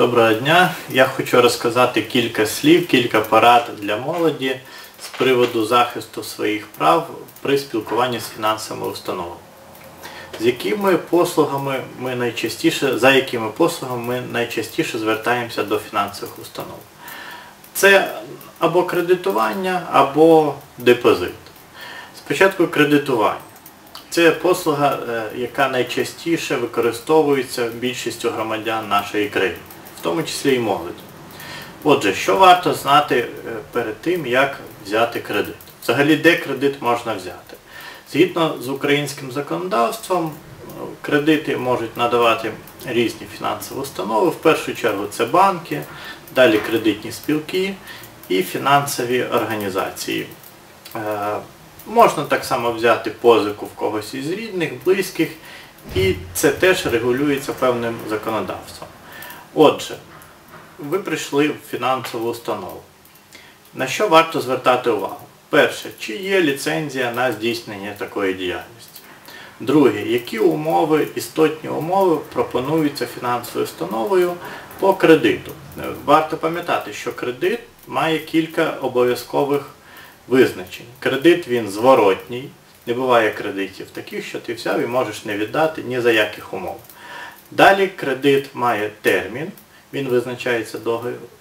Доброго дня. Я хочу розказати кілька слів, кілька порад для молоді з приводу захисту своїх прав при спілкуванні з фінансовими установами. З якими послугами ми найчастіше, за якими послугами ми найчастіше звертаємося до фінансових установ? Це або кредитування, або депозит. Спочатку кредитування. Це послуга, е, яка найчастіше використовується більшістю громадян нашої країни, в тому числі і молоді. Отже, що варто знати е, перед тим, як взяти кредит? Взагалі, де кредит можна взяти? Згідно з українським законодавством, е, кредити можуть надавати різні фінансові установи. В першу чергу це банки, далі кредитні спілки і фінансові організації. Е, Можна так само взяти позику в когось із рідних, близьких, і це теж регулюється певним законодавством. Отже, ви прийшли в фінансову установу. На що варто звертати увагу? Перше, чи є ліцензія на здійснення такої діяльності? Друге, які умови, істотні умови пропонуються фінансовою установою по кредиту? Варто пам'ятати, що кредит має кілька обов'язкових визначень. Кредит він зворотній, не буває кредитів таких, що ти взяв і можеш не віддати ні за яких умов. Далі кредит має термін, він визначається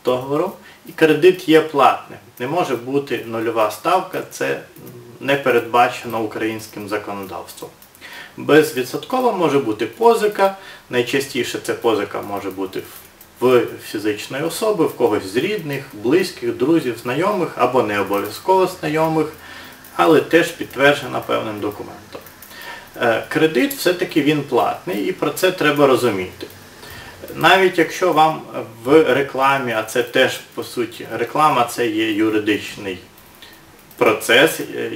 договором, і кредит є платним. Не може бути нульова ставка, це не передбачено українським законодавством. Безвідсотково може бути позика, найчастіше це позика може бути в фізичної особи, в когось з рідних, близьких, друзів, знайомих або не обов'язково знайомих, але теж підтверджена певним документом. Е, кредит все-таки він платний і про це треба розуміти. Навіть якщо вам в рекламі, а це теж по суті, реклама це є юридичний процес, е,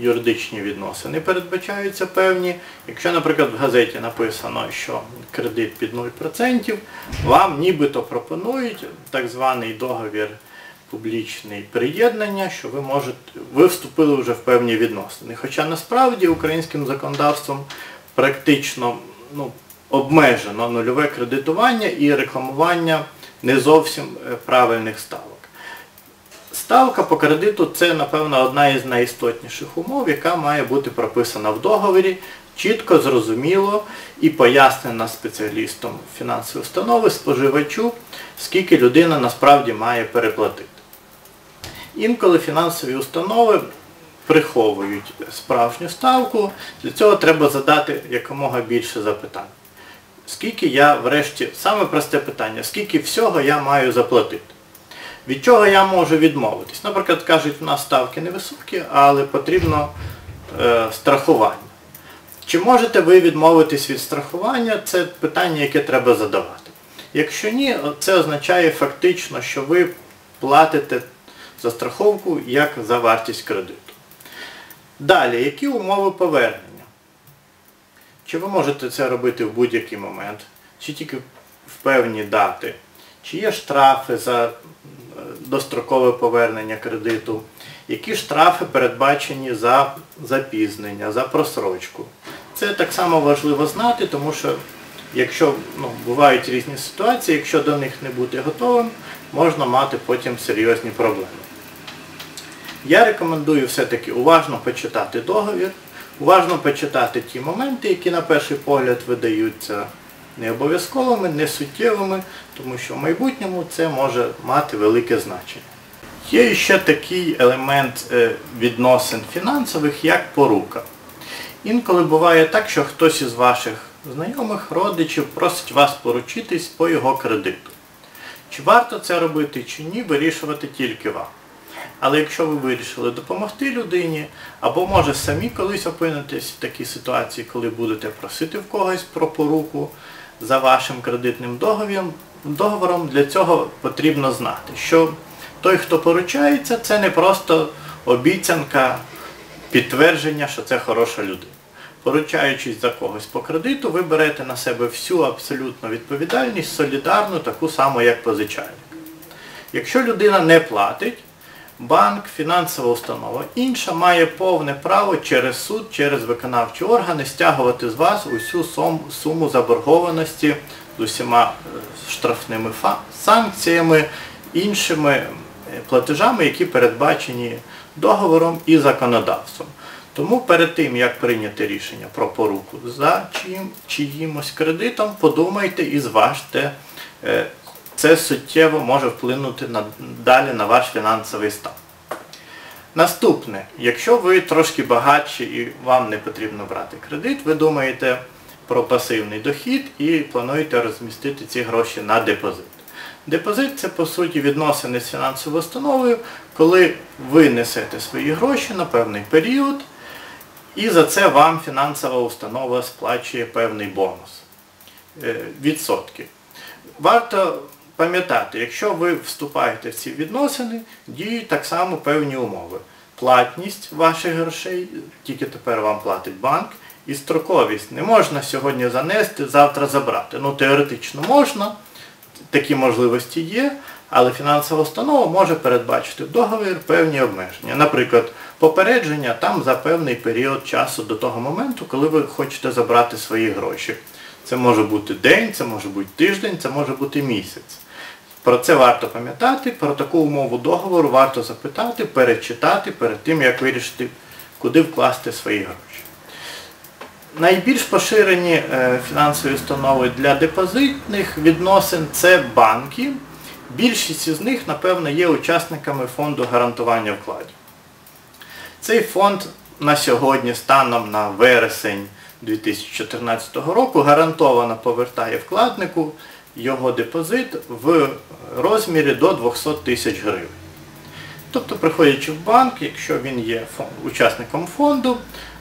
юридичні відносини передбачаються певні. Якщо, наприклад, в газеті написано, що кредит під 0%, вам нібито пропонують так званий договір публічний приєднання, що ви можете, ви вступили вже в певні відносини. Хоча насправді українським законодавством практично ну, обмежено нульове кредитування і рекламування не зовсім е, правильних ставок. Ставка по кредиту це, напевно, одна із найістотніших умов, яка має бути прописана в договорі, чітко, зрозуміло і пояснена спеціалістом фінансової установи, споживачу, скільки людина насправді має переплатити. Інколи фінансові установи приховують справжню ставку, для цього треба задати якомога більше запитань. Скільки я врешті, саме просте питання, скільки всього я маю заплатити? Від чого я можу відмовитись? Наприклад, кажуть, у нас ставки невисокі, але потрібно е, страхування. Чи можете ви відмовитись від страхування? Це питання, яке треба задавати. Якщо ні, це означає фактично, що ви платите за страховку як за вартість кредиту. Далі, які умови повернення? Чи ви можете це робити в будь-який момент, чи тільки в певні дати? Чи є штрафи за дострокове повернення кредиту, які штрафи передбачені за запізнення, за просрочку. Це так само важливо знати, тому що якщо ну, бувають різні ситуації, якщо до них не бути готовим, можна мати потім серйозні проблеми. Я рекомендую все-таки уважно почитати договір, уважно почитати ті моменти, які на перший погляд видаються не обов'язковими, не суттєвими, тому що в майбутньому це може мати велике значення. Є ще такий елемент е, відносин фінансових, як порука. Інколи буває так, що хтось із ваших знайомих, родичів просить вас поручитись по його кредиту. Чи варто це робити, чи ні, вирішувати тільки вам. Але якщо ви вирішили допомогти людині, або може самі колись опинитесь в такій ситуації, коли будете просити в когось про поруку, за вашим кредитним договором, договором, для цього потрібно знати, що той, хто поручається, це не просто обіцянка підтвердження, що це хороша людина. Поручаючись за когось по кредиту, ви берете на себе всю абсолютну відповідальність, солідарну, таку саму, як позичальник. Якщо людина не платить, банк, фінансова установа інша має повне право через суд, через виконавчі органи стягувати з вас усю суму заборгованості з усіма е, штрафними санкціями, іншими е, платежами, які передбачені договором і законодавством. Тому перед тим, як прийняти рішення про поруку за чиїм, чиїмось кредитом, подумайте і зважте, е, це суттєво може вплинути на, далі на ваш фінансовий стан. Наступне, якщо ви трошки багатші і вам не потрібно брати кредит, ви думаєте про пасивний дохід і плануєте розмістити ці гроші на депозит. Депозит це по суті відносини з фінансовою установою, коли ви несете свої гроші на певний період, і за це вам фінансова установа сплачує певний бонус е, відсотки. Варто пам'ятати, якщо ви вступаєте в ці відносини, діють так само певні умови. Платність ваших грошей, тільки тепер вам платить банк, і строковість. Не можна сьогодні занести, завтра забрати. Ну, теоретично можна, такі можливості є, але фінансова установа може передбачити в договір певні обмеження. Наприклад, попередження там за певний період часу до того моменту, коли ви хочете забрати свої гроші. Це може бути день, це може бути тиждень, це може бути місяць. Про це варто пам'ятати, про таку умову договору варто запитати, перечитати перед тим, як вирішити, куди вкласти свої гроші. Найбільш поширені е, фінансові установи для депозитних відносин це банки. Більшість із них, напевно, є учасниками фонду гарантування вкладів. Цей фонд на сьогодні, станом на вересень 2014 року, гарантовано повертає вкладнику його депозит в розмірі до 200 тисяч гривень. Тобто, приходячи в банк, якщо він є учасником фонду,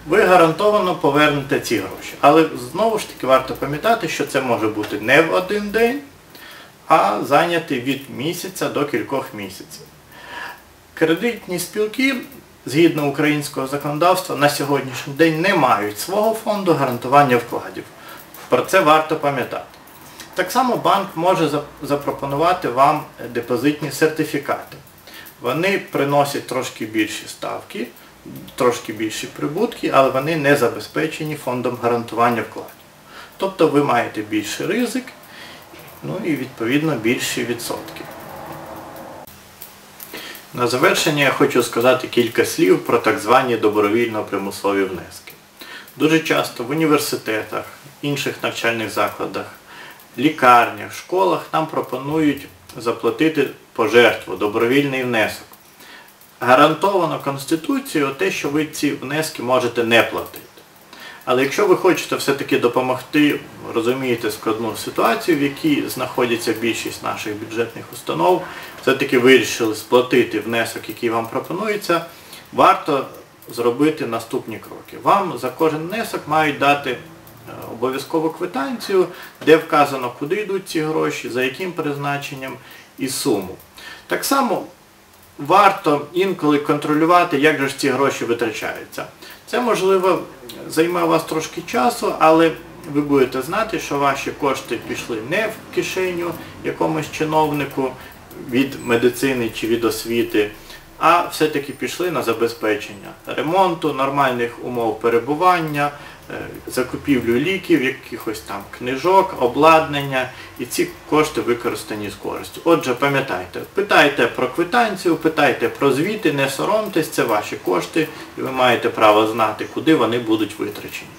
ви гарантовано повернете ці гроші. Але знову ж таки варто пам'ятати, що це може бути не в один день, а зайняти від місяця до кількох місяців. Кредитні спілки, згідно українського законодавства, на сьогоднішній день не мають свого фонду гарантування вкладів. Про це варто пам'ятати. Так само банк може запропонувати вам депозитні сертифікати. Вони приносять трошки більші ставки, трошки більші прибутки, але вони не забезпечені фондом гарантування вкладів. Тобто ви маєте більший ризик, ну і відповідно більші відсотки. На завершення я хочу сказати кілька слів про так звані добровільно-примусові внески. Дуже часто в університетах, інших навчальних закладах, лікарнях, школах нам пропонують заплатити пожертву, добровільний внесок. Гарантовано Конституцією те, що ви ці внески можете не платити. Але якщо ви хочете все-таки допомогти, розумієте складну ситуацію, в якій знаходиться більшість наших бюджетних установ, все-таки вирішили сплатити внесок, який вам пропонується, варто зробити наступні кроки. Вам за кожен внесок мають дати обов'язкову квитанцію, де вказано, куди йдуть ці гроші, за яким призначенням і суму. Так само варто інколи контролювати, як же ж ці гроші витрачаються. Це, можливо, займе у вас трошки часу, але ви будете знати, що ваші кошти пішли не в кишеню якомусь чиновнику від медицини чи від освіти, а все-таки пішли на забезпечення ремонту, нормальних умов перебування, закупівлю ліків, якихось там книжок, обладнання, і ці кошти використані з користю. Отже, пам'ятайте, питайте про квитанцію, питайте про звіти, не соромтесь, це ваші кошти, і ви маєте право знати, куди вони будуть витрачені.